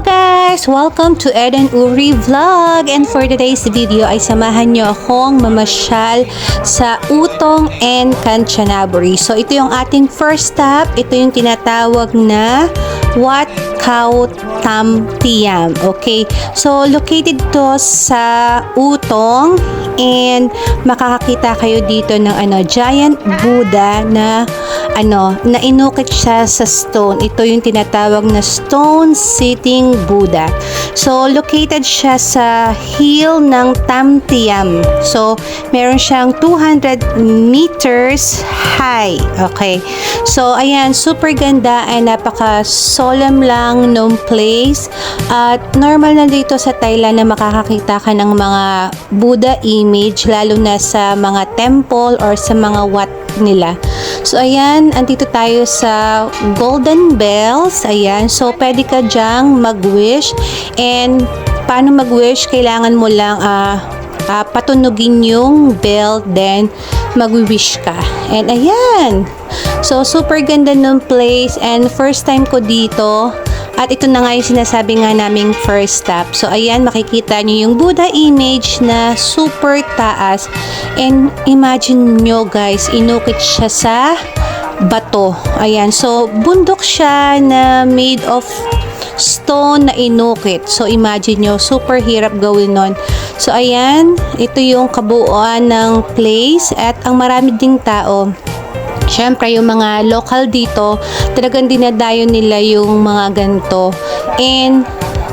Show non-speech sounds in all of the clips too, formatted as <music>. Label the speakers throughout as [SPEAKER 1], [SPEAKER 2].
[SPEAKER 1] guys! Welcome to Eden Uri Vlog! And for today's video ay samahan nyo akong mamasyal sa Utong and Kanchanaburi. So ito yung ating first stop. Ito yung tinatawag na Wat Khao Tam Tiam. Okay? So located to sa Utong and makakakita kayo dito ng ano giant Buddha na ano na inukit siya sa stone. Ito yung tinatawag na stone sitting Buddha. So located siya sa hill ng Tamtiam. So meron siyang 200 meters high. Okay. So ayan, super ganda and napaka solemn lang nung place. At normal na dito sa Thailand na makakakita ka ng mga Buddha image lalo na sa mga temple or sa mga wat nila. So, ayan, andito tayo sa Golden Bells. Ayan, so pwede ka dyang mag-wish. And, paano mag-wish? Kailangan mo lang ah, ah, patunugin yung bell, then mag-wish ka. And, ayan. So, super ganda ng place. And, first time ko dito. At ito na nga yung sinasabi nga naming first stop. So, ayan, makikita nyo yung Buddha image na super taas. And imagine nyo guys, inukit siya sa bato. Ayan, so bundok siya na made of stone na inukit. So, imagine nyo, super hirap gawin nun. So, ayan, ito yung kabuuan ng place at ang marami ding tao. Siyempre, yung mga local dito, talagang dinadayo nila yung mga ganito. And,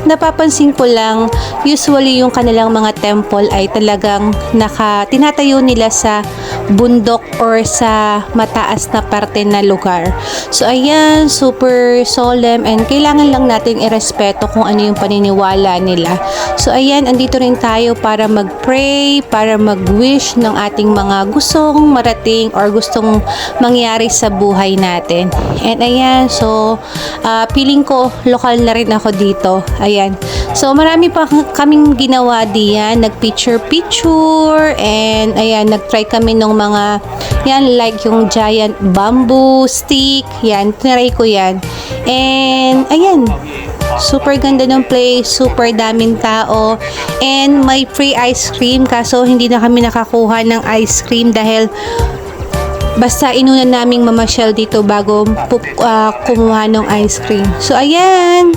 [SPEAKER 1] napapansin ko lang, usually yung kanilang mga temple ay talagang naka, tinatayo nila sa bundok or sa mataas na parte na lugar. So, ayan, super solemn and kailangan lang natin irespeto kung ano yung paniniwala nila. So, ayan, andito rin tayo para mag-pray, para mag-wish ng ating mga gustong marating or gustong mangyari sa buhay natin. And ayan, so, uh, feeling ko lokal na rin ako dito. Ayan. So, marami pa kaming ginawa diyan. Nag-picture-picture and ayan, nag-try kami ng mga yan, like yung giant bamboo stick. Yan, tinry ko yan. And, ayan, super ganda ng place, super daming tao, and may free ice cream kaso hindi na kami nakakuha ng ice cream dahil basta inuna naming mamasyal dito bago ah, kumuha ng ice cream. So, ayan.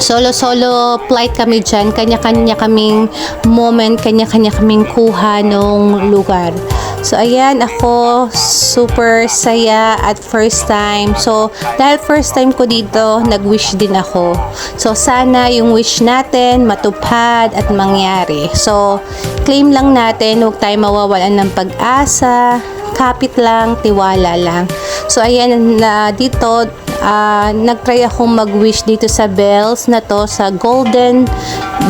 [SPEAKER 1] Solo-solo flight kami dyan. Kanya-kanya kaming moment, kanya-kanya kaming kuha ng lugar. So, ayan, ako super saya at first time. So, dahil first time ko dito, nag-wish din ako. So, sana yung wish natin matupad at mangyari. So, claim lang natin, huwag tayo mawawalan ng pag-asa. Kapit lang, tiwala lang. So, ayan, na dito, ah, nagtry akong mag-wish dito sa bells na to, sa golden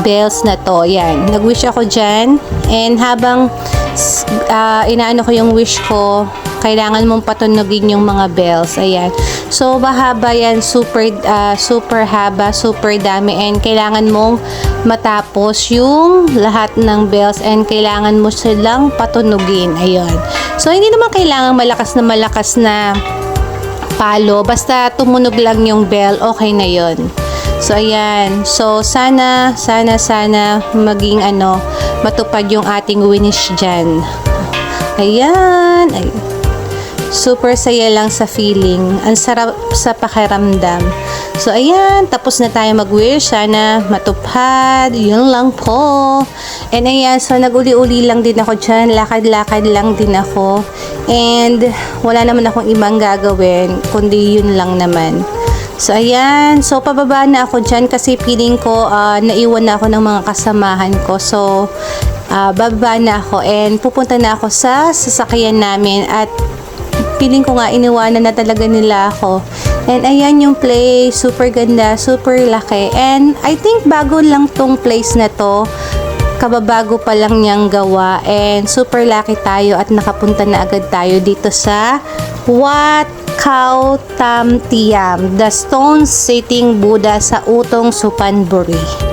[SPEAKER 1] bells na to. Yan, nag-wish ako dyan. And habang ah, inaano ko yung wish ko, kailangan mong patunogin yung mga bells. Ayan. So, mahaba yan. Super, ah, super haba, super dami. And kailangan mong matapos yung lahat ng bells and kailangan mo silang patunugin. Ayun. So, hindi naman kailangan malakas na malakas na palo. Basta tumunog lang yung bell, okay na yon. So, ayan. So, sana, sana, sana maging ano, matupad yung ating wish dyan. Ayan. Ay, super saya lang sa feeling. Ang sarap sa pakiramdam. So, ayan. Tapos na tayo mag-wish. Sana matupad. Yun lang po. And ayan. So, nag-uli-uli lang din ako dyan. Lakad-lakad lang din ako. And, wala naman akong ibang gagawin. Kundi yun lang naman. So, ayan. So, pababa na ako dyan kasi feeling ko ah, naiwan na ako ng mga kasamahan ko. So, ah, bababa na ako and pupunta na ako sa sasakyan namin at feeling ko nga iniwanan na talaga nila ako. And ayan yung place, super ganda, super laki. And I think bago lang tong place na to, kababago pa lang niyang gawa. And super lucky tayo at nakapunta na agad tayo dito sa Wat Khao Tam Tiam, the stone sitting Buddha sa Utong Supanburi.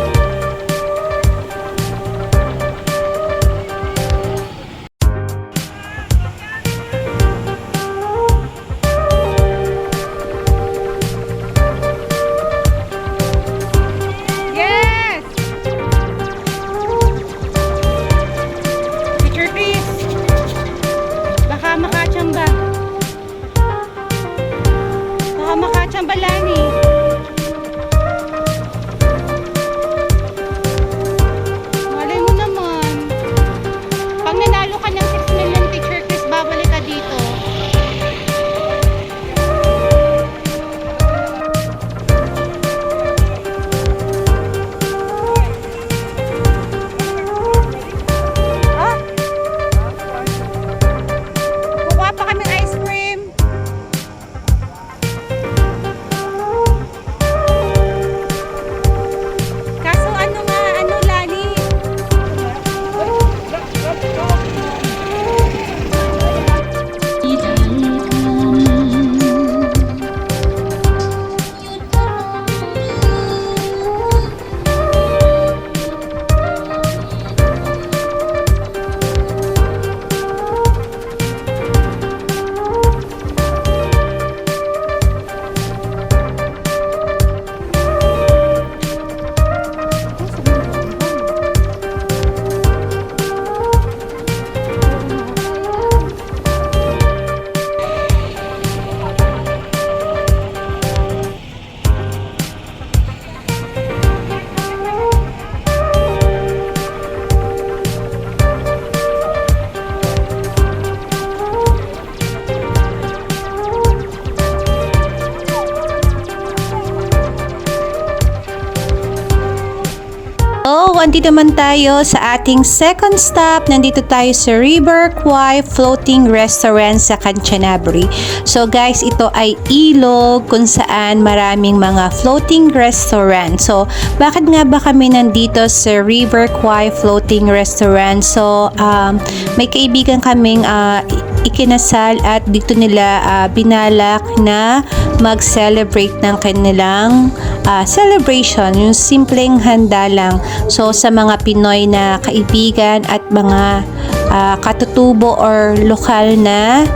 [SPEAKER 1] So, andito naman tayo sa ating second stop. Nandito tayo sa River Kwai Floating Restaurant sa Kanchanaburi. So, guys, ito ay ilog kung saan maraming mga floating restaurant. So, bakit nga ba kami nandito sa River Kwai Floating Restaurant? So, um, may kaibigan kaming uh, ikinasal at dito nila uh, binalak na mag-celebrate ng kanilang uh, celebration, yung simpleng handa lang. So sa mga Pinoy na kaibigan at mga uh, katutubo or lokal na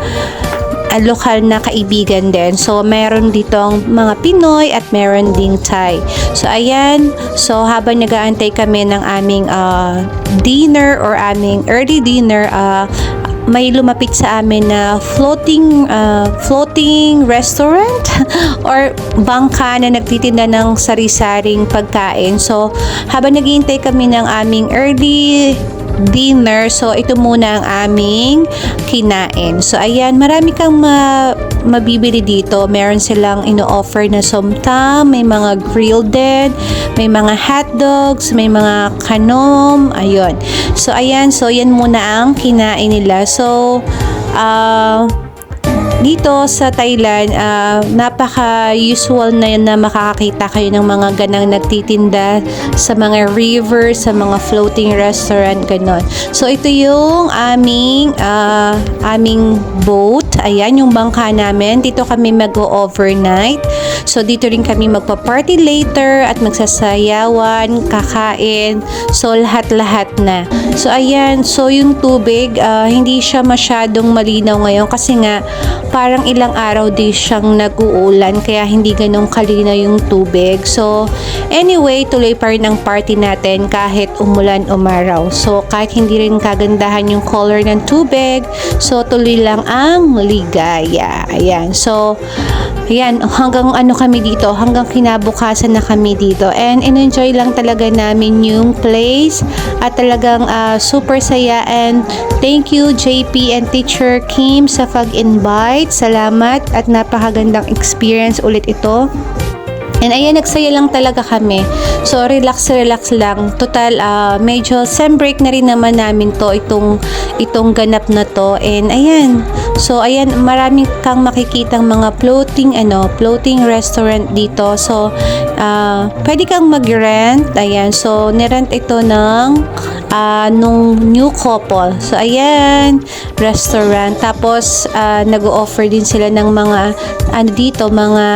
[SPEAKER 1] uh, lokal na kaibigan din. So, meron ditong mga Pinoy at meron ding Thai. So, ayan. So, habang nag-aantay kami ng aming uh, dinner or aming early dinner, uh, may lumapit sa amin na floating uh, floating restaurant <laughs> or bangka na nagtitinda ng sari-saring pagkain. So, habang naghihintay kami ng aming early dinner. So, ito muna ang aming kinain. So, ayan, marami kang ma mabibili dito. Meron silang ino-offer na somtam, may mga grilled may mga hot dogs, may mga kanom, ayun. So, ayan, so yan muna ang kinain nila. So, uh, dito sa Thailand, uh, napaka-usual na yun na makakakita kayo ng mga ganang nagtitinda sa mga river, sa mga floating restaurant, ganon. So, ito yung aming, uh, aming boat. Ayan, yung bangka namin. Dito kami mag-overnight. So, dito rin kami magpa-party later at magsasayawan, kakain. So, lahat-lahat na. So, ayan. So, yung tubig, uh, hindi siya masyadong malinaw ngayon kasi nga, parang ilang araw din siyang nag-uulan kaya hindi ganong kalinaw yung tubig. So, anyway, tuloy pa rin ang party natin kahit umulan umaraw. So, kahit hindi rin kagandahan yung color ng tubig, so tuloy lang ang ligaya. Ayan. So, Ayan, hanggang ano kami dito, hanggang kinabukasan na kami dito. And in-enjoy lang talaga namin yung place at talagang uh, super saya and thank you JP and Teacher Kim sa pag-invite. Salamat at napakagandang experience ulit ito. And ayan, nagsaya lang talaga kami. So, relax, relax lang. Total, uh, medyo sem break na rin naman namin to, itong, itong ganap na to. And ayan, so ayan, maraming kang makikitang mga floating, ano, floating restaurant dito. So, uh, pwede kang mag-rent. Ayan, so, nirent ito ng uh, nung new couple. So, ayan, restaurant. Tapos, uh, nag-offer din sila ng mga, ano dito, mga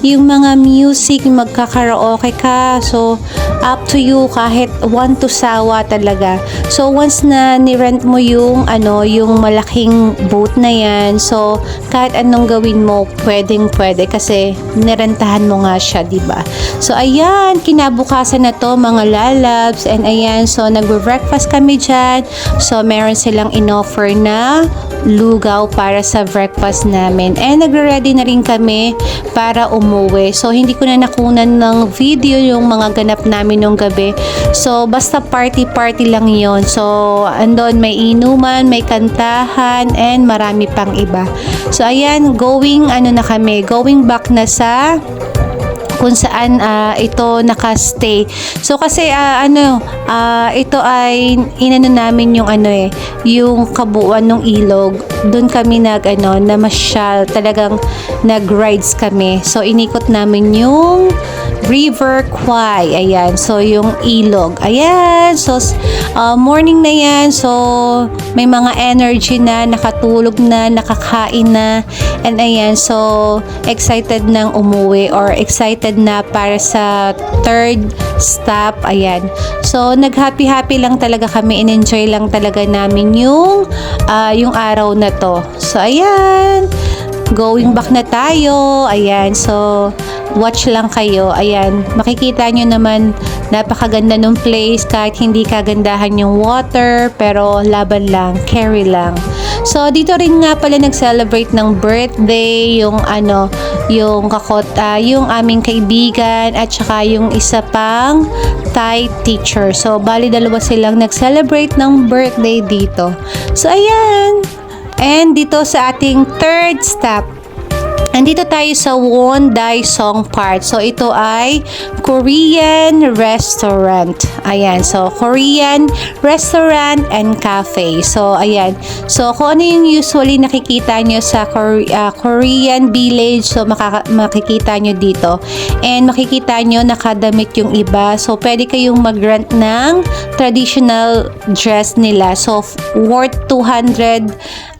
[SPEAKER 1] yung mga music, magkakaraoke ka. So, up to you kahit one to sawa talaga. So, once na ni-rent mo yung, ano, yung malaking boat na yan, so, kahit anong gawin mo, pwedeng pwede kasi nirentahan mo nga siya, ba So, ayan, kinabukasan na to mga lalabs and ayan, so, nagbe-breakfast kami dyan. So, meron silang inoffer na lugaw para sa breakfast namin. And nagre-ready na rin kami para umuwi. So, hindi ko na nakunan ng video yung mga ganap namin nung gabi. So, basta party-party lang yon So, andon may inuman, may kantahan, and marami pang iba. So, ayan, going, ano na kami, going back na sa kung saan uh, ito nakastay. So kasi uh, ano, uh, ito ay inano namin yung ano eh, yung kabuuan ng ilog. Doon kami nag ano, na masyal, talagang nag-rides kami. So inikot namin yung River Kwai. Ayan. So, yung ilog. Ayan. So, uh, morning na yan. So, may mga energy na, nakatulog na, nakakain na. And ayan. So, excited nang umuwi or excited na para sa third stop. Ayan. So, nag-happy-happy lang talaga kami. In-enjoy lang talaga namin yung, uh, yung araw na to. So, ayan. Going back na tayo. Ayan. So, watch lang kayo. Ayan, makikita nyo naman napakaganda ng place kahit hindi kagandahan yung water pero laban lang, carry lang. So dito rin nga pala nag-celebrate ng birthday yung ano, yung kakot, uh, yung aming kaibigan at saka yung isa pang Thai teacher. So bali dalawa silang nag-celebrate ng birthday dito. So ayan. And dito sa ating third stop Andito tayo sa Wondae Song Park. So, ito ay Korean restaurant. Ayan. So, Korean restaurant and cafe. So, ayan. So, kung ano yung usually nakikita nyo sa Kore- ah, Korean village, so makikita nyo dito. And makikita nyo nakadamit yung iba. So, pwede kayong mag-rent ng traditional dress nila. So, worth 200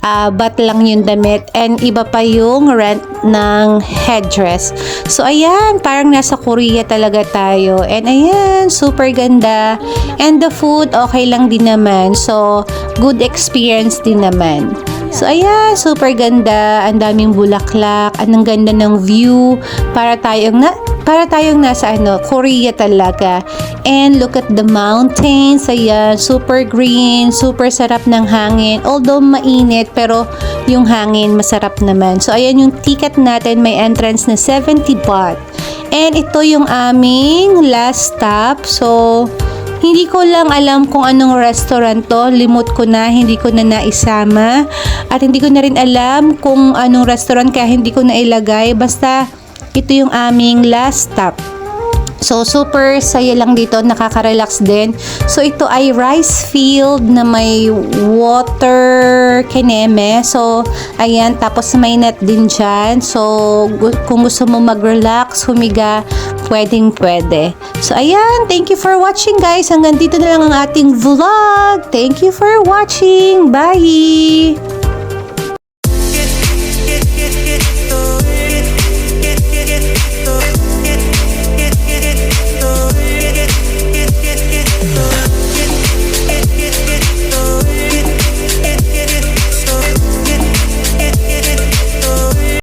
[SPEAKER 1] ah baht lang yung damit and iba pa yung rent ng headdress. So ayan, parang nasa Korea talaga tayo. And ayan, super ganda. And the food, okay lang din naman. So, good experience din naman. So ayan, super ganda. Ang daming bulaklak. Anong ganda ng view. Para tayong na para tayong nasa ano, Korea talaga. And look at the mountains. Ayan, super green, super sarap ng hangin. Although mainit, pero yung hangin masarap naman. So ayan yung ticket natin, may entrance na 70 baht. And ito yung aming last stop. So hindi ko lang alam kung anong restaurant to. Limot ko na, hindi ko na naisama. At hindi ko na rin alam kung anong restaurant kaya hindi ko na ilagay. Basta ito yung aming last stop. So, super saya lang dito. Nakaka-relax din. So, ito ay rice field na may water kineme. So, ayan. Tapos, may net din dyan. So, kung gusto mo mag-relax, humiga, pwedeng pwede. So, ayan. Thank you for watching, guys. Hanggang dito na lang ang ating vlog. Thank you for watching. Bye!